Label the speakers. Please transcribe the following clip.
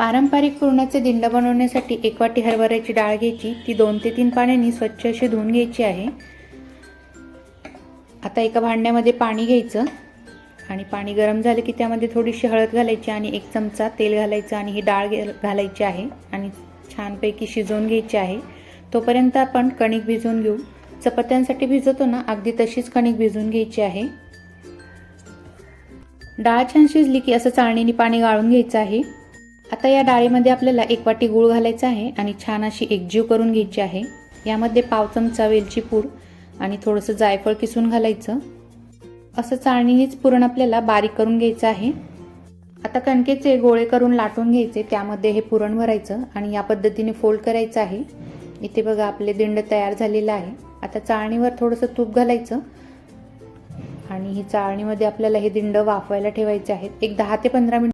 Speaker 1: पारंपरिक पुरणाचे दिंड बनवण्यासाठी एक वाटी हरभऱ्याची डाळ घ्यायची. ती दोन ते तीन पाण्याने स्वच्छ अशी धुवून घ्यायची आहे. आता एका भांड्यामध्ये पाणी घ्यायचं आणि पाणी गरम झालं की त्यामध्ये थोडीशी हळद घालायची आणि एक चमचा तेल घालायचं आणि ही डाळ घालायची आहे आणि छानपैकी शिजवून घ्यायची आहे. तोपर्यंत आपण कणिक भिजवून घेऊ. चपात्यांसाठी भिजवतो ना अगदी तशीच कणिक भिजवून घ्यायची आहे. डाळ छान शिजली की असं चाळणीने पाणी गाळून घ्यायचं आहे. आता या डाळीमध्ये आपल्याला एक वाटी गूळ घालायचा आहे आणि छान अशी एकजीव करून घ्यायची आहे. यामध्ये पाव चमचा वेलची पूड आणि थोडंसं जायफळ किसून घालायचं. असं चाळणीनेच पुरण आपल्याला बारीक करून घ्यायचं आहे. आता कणकेचे गोळे करून लाटून घ्यायचे त्यामध्ये हे पुरण भरायचं आणि या पद्धतीने फोल्ड करायचं आहे. इथे बघा आपले दिंड तयार झालेलं आहे. आता चाळणीवर थोडंसं तूप घालायचं आणि ही चाळणीमध्ये आपल्याला हे दिंड वाफवायला ठेवायचे आहेत. एक दहा ते पंधरा मिनिट